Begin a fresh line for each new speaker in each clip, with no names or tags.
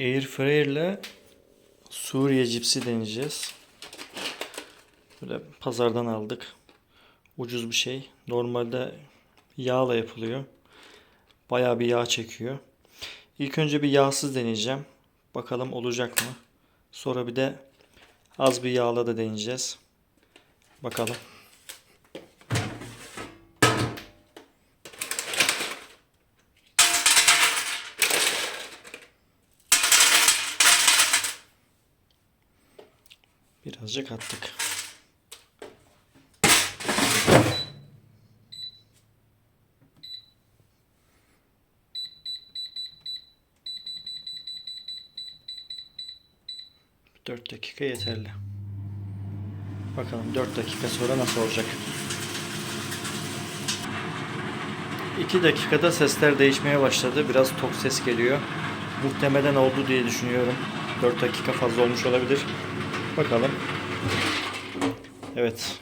Air fryer ile Suriye cipsi deneyeceğiz. Böyle pazardan aldık. Ucuz bir şey. Normalde yağla yapılıyor. Bayağı bir yağ çekiyor. İlk önce bir yağsız deneyeceğim. Bakalım olacak mı? Sonra bir de az bir yağla da deneyeceğiz. Bakalım. Birazcık attık. Dört dakika yeterli. Bakalım 4 dakika sonra nasıl olacak. 2 dakikada sesler değişmeye başladı. Biraz tok ses geliyor. Muhtemelen oldu diye düşünüyorum. 4 dakika fazla olmuş olabilir. Bakalım. Evet.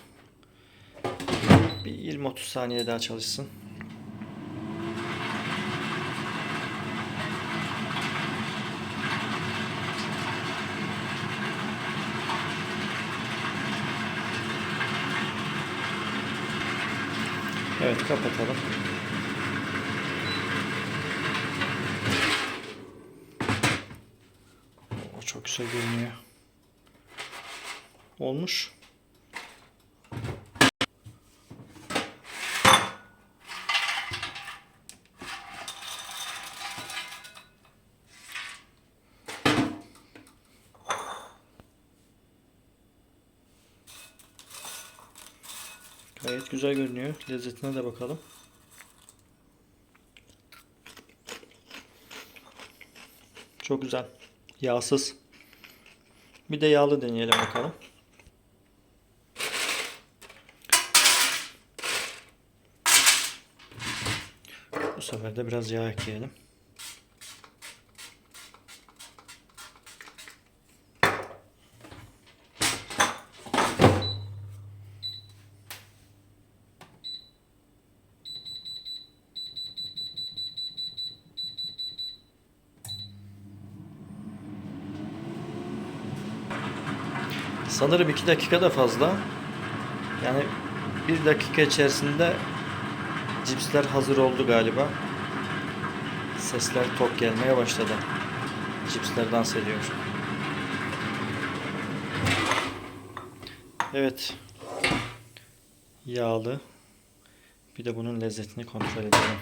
Bir 20-30 saniye daha çalışsın. Evet kapatalım. O çok güzel görünüyor. Olmuş. Gayet güzel görünüyor. Lezzetine de bakalım. Çok güzel. Yağsız. Bir de yağlı deneyelim bakalım. Bu sefer de biraz yağ ekleyelim. Sanırım 2 dakika da fazla. Yani 1 dakika içerisinde cipsler hazır oldu galiba. Sesler tok gelmeye başladı. Cipsler dans ediyor. Evet. Yağlı. Bir de bunun lezzetini kontrol edelim.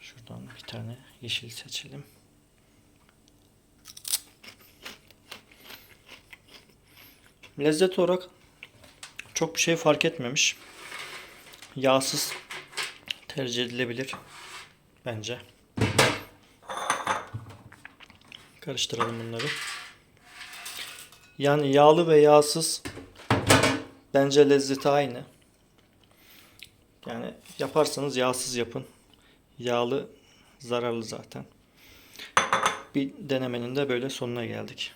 Şuradan bir tane yeşil seçelim. Lezzet olarak çok bir şey fark etmemiş. Yağsız tercih edilebilir bence. Karıştıralım bunları. Yani yağlı ve yağsız bence lezzeti aynı. Yani yaparsanız yağsız yapın. Yağlı zararlı zaten. Bir denemenin de böyle sonuna geldik.